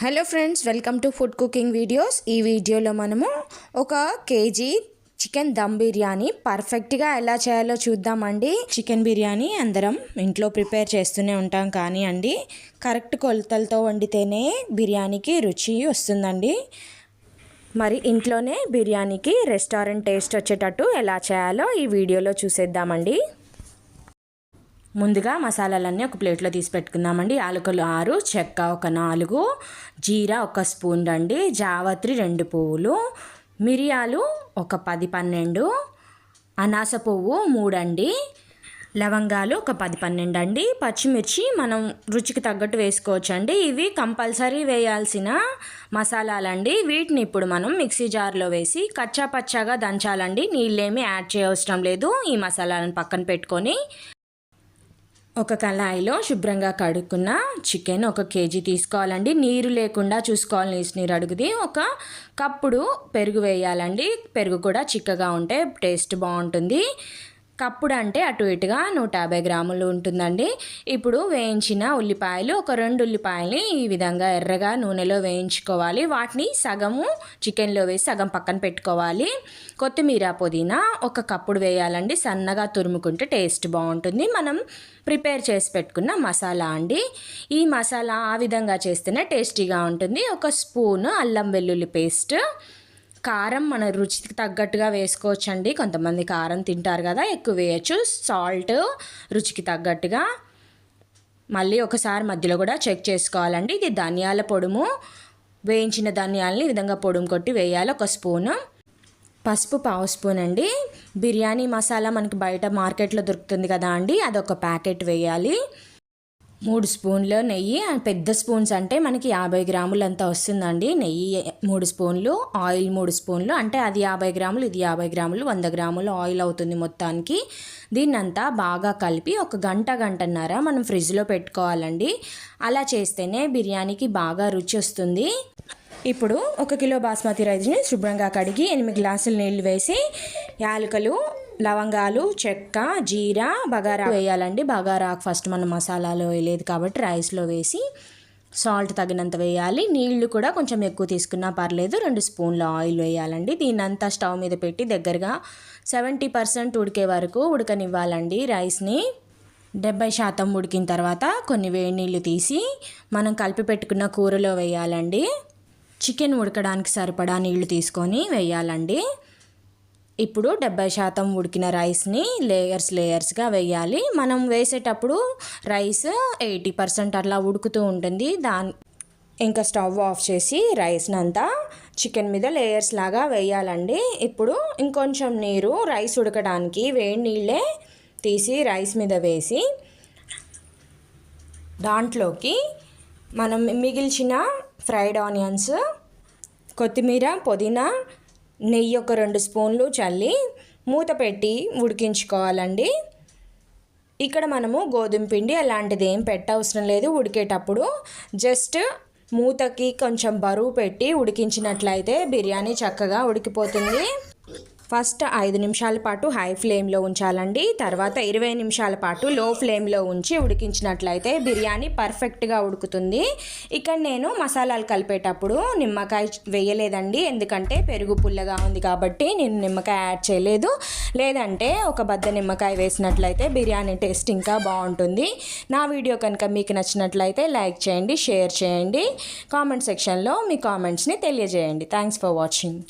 Hello friends welcome to food cooking videos. ఈ వీడియోలో మనము ఒక కేజీ చికెన్ దమ్ బిర్యానీ పర్ఫెక్ట్గా ఎలా చేయాలో చూద్దామండి. చికెన్ బిర్యానీ అందరం ఇంట్లో ప్రిపేర్ చేస్తూనే ఉంటాం కానీ అండి కరెక్ట్ కొలతలతో వండితేనే బిర్యానీకి రుచి వస్తుందండి. మరి ఇంట్లోనే బిర్యానీకి రెస్టారెంట్ టేస్ట్ వచ్చేటట్టు ఎలా చేయాలో ఈ వీడియోలో చూసేద్దామండి. ముందుగా మసాలాలన్నీ ఒక ప్లేట్లో తీసి పెట్టుకుందామండి. ఆలుకలు ఆరు చెక్క ఒక నాలుగు జీరా ఒక స్పూన్ అండి జావత్రి రెండు పువ్వులు మిరియాలు ఒక పది పన్నెండు అనాస పువ్వు మూడండి లవంగాలు ఒక పది పన్నెండు అండి. పచ్చిమిర్చి మనం రుచికి తగ్గట్టు వేసుకోవచ్చు అండి ఇవి కంపల్సరీ వేయాల్సిన మసాలాలండి. వీటిని ఇప్పుడు మనం మిక్సీ జార్లో వేసి కచ్చా పచ్చాగా దంచాలండి. నీళ్ళేమీ యాడ్ చేయవసరం లేదు. ఈ మసాలాలను పక్కన పెట్టుకొని ఒక కళాయిలో శుభ్రంగా కడుక్కున్న చికెన్ ఒక కేజీ తీసుకోవాలండి. నీరు లేకుండా చూసుకోవాలి. నీసు నీరు అడుగుది. ఒక కప్పుడు పెరుగు వేయాలండి. పెరుగు కూడా చిక్కగా ఉంటే టేస్ట్ బాగుంటుంది. కప్పుడు అంటే అటు ఇటుగా నూట యాభై గ్రాములు ఉంటుందండి. ఇప్పుడు వేయించిన ఉల్లిపాయలు ఒక రెండు ఉల్లిపాయలని ఈ విధంగా ఎర్రగా నూనెలో వేయించుకోవాలి. వాటిని సగము చికెన్లో వేసి సగం పక్కన పెట్టుకోవాలి. కొత్తిమీర పుదీనా ఒక కప్పుడు వేయాలండి. సన్నగా తురుముకుంటే టేస్ట్ బాగుంటుంది. మనం ప్రిపేర్ చేసి పెట్టుకున్న మసాలా అండి. ఈ మసాలా ఆ విధంగా చేస్తేనే టేస్టీగా ఉంటుంది. ఒక స్పూను అల్లం వెల్లుల్లి పేస్ట్ కారం మన రుచికి తగ్గట్టుగా వేసుకోవచ్చు అండి కొంతమంది కారం తింటారు కదా ఎక్కువ వేయచ్చు. సాల్ట్ రుచికి తగ్గట్టుగా. మళ్ళీ ఒకసారి మధ్యలో కూడా చెక్ చేసుకోవాలండి. ఇది ధనియాల పొడుము. వేయించిన ధనియాలని ఈ విధంగా పొడుము కొట్టి వేయాలి. ఒక స్పూను. పసుపు పావు స్పూన్ అండి. బిర్యానీ మసాలా మనకి బయట మార్కెట్లో దొరుకుతుంది కదా అండి. అదొక ప్యాకెట్ వేయాలి. మూడు స్పూన్లు నెయ్యి పెద్ద స్పూన్స్ అంటే మనకి యాభై గ్రాములు అంతా వస్తుందండి. నెయ్యి మూడు స్పూన్లు ఆయిల్ మూడు స్పూన్లు అంటే అది యాభై గ్రాములు ఇది యాభై గ్రాములు వంద గ్రాములు ఆయిల్ అవుతుంది మొత్తానికి. దీన్నంతా బాగా కలిపి ఒక గంట గంటన్నర మనం ఫ్రిడ్జ్లో పెట్టుకోవాలండి. అలా చేస్తేనే బిర్యానీకి బాగా రుచి వస్తుంది. ఇప్పుడు ఒక కిలో బాస్మతి రైస్ని శుభ్రంగా కడిగి ఎనిమిది గ్లాసులు నీళ్ళు వేసి యాలకలు లవంగాలు చెక్క జీరా బగారా వేయాలండి. బగారా ఫస్ట్ మనం మసాలాలో వేయలేదు కాబట్టి రైస్లో వేసి సాల్ట్ తగినంత వేయాలి. నీళ్ళు కూడా కొంచెం ఎక్కువ తీసుకున్నా పర్లేదు. రెండు స్పూన్ల ఆయిల్ వేయాలండి. దీన్నంతా స్టవ్ మీద పెట్టి దగ్గరగా సెవెంటీ పర్సెంట్ ఉడికే వరకు ఉడకనివ్వాలండి రైస్ని. డెబ్బై శాతం ఉడికిన తర్వాత కొన్ని వేడి నీళ్ళు తీసి మనం కలిపి పెట్టుకున్న కూరలో వేయాలండి. చికెన్ ఉడకడానికి సరిపడా నీళ్ళు తీసుకొని వేయాలండి. ఇప్పుడు డెబ్బై శాతం ఉడికిన రైస్ని లేయర్స్ లేయర్స్గా వేయాలి. మనం వేసేటప్పుడు రైస్ ఎయిటీ పర్సెంట్ అట్లా ఉడుకుతూ ఉంటుంది. దాని ఇంకా స్టవ్ ఆఫ్ చేసి రైస్ని అంతా చికెన్ మీద లేయర్స్ లాగా వేయాలండి. ఇప్పుడు ఇంకొంచెం నీరు రైస్ ఉడకడానికి వేడి నీళ్ళే తీసి రైస్ మీద వేసి దాంట్లోకి మనం మిగిల్చిన ఫ్రైడ్ ఆనియన్స్ కొత్తిమీర పుదీనా నెయ్యి ఒక రెండు స్పూన్లు చల్లి మూత పెట్టి ఉడికించుకోవాలండి. ఇక్కడ మనము గోధుమ పిండి అలాంటిది ఏం పెట్టవసరం లేదు. ఉడికేటప్పుడు జస్ట్ మూతకి కొంచెం బరువు పెట్టి ఉడికించినట్లయితే బిర్యానీ చక్కగా ఉడికిపోతుంది. ఫస్ట్ ఐదు నిమిషాల పాటు హై ఫ్లేమ్లో ఉంచాలండి. తర్వాత ఇరవై నిమిషాల పాటు లో ఫ్లేమ్లో ఉంచి ఉడికించినట్లయితే బిర్యానీ పర్ఫెక్ట్గా ఉడుకుతుంది. ఇక్కడ నేను మసాలాలు కలిపేటప్పుడు నిమ్మకాయ వేయలేదండి. ఎందుకంటే పెరుగు పుల్లగా ఉంది కాబట్టి నేను నిమ్మకాయ యాడ్ చేయలేదు. లేదంటే ఒక బద్ద నిమ్మకాయ వేసినట్లయితే బిర్యానీ టేస్ట్ ఇంకా బాగుంటుంది. నా వీడియో కనుక మీకు నచ్చినట్లయితే లైక్ చేయండి షేర్ చేయండి. కామెంట్ సెక్షన్లో మీ కామెంట్స్ని తెలియజేయండి. Thanks for watching.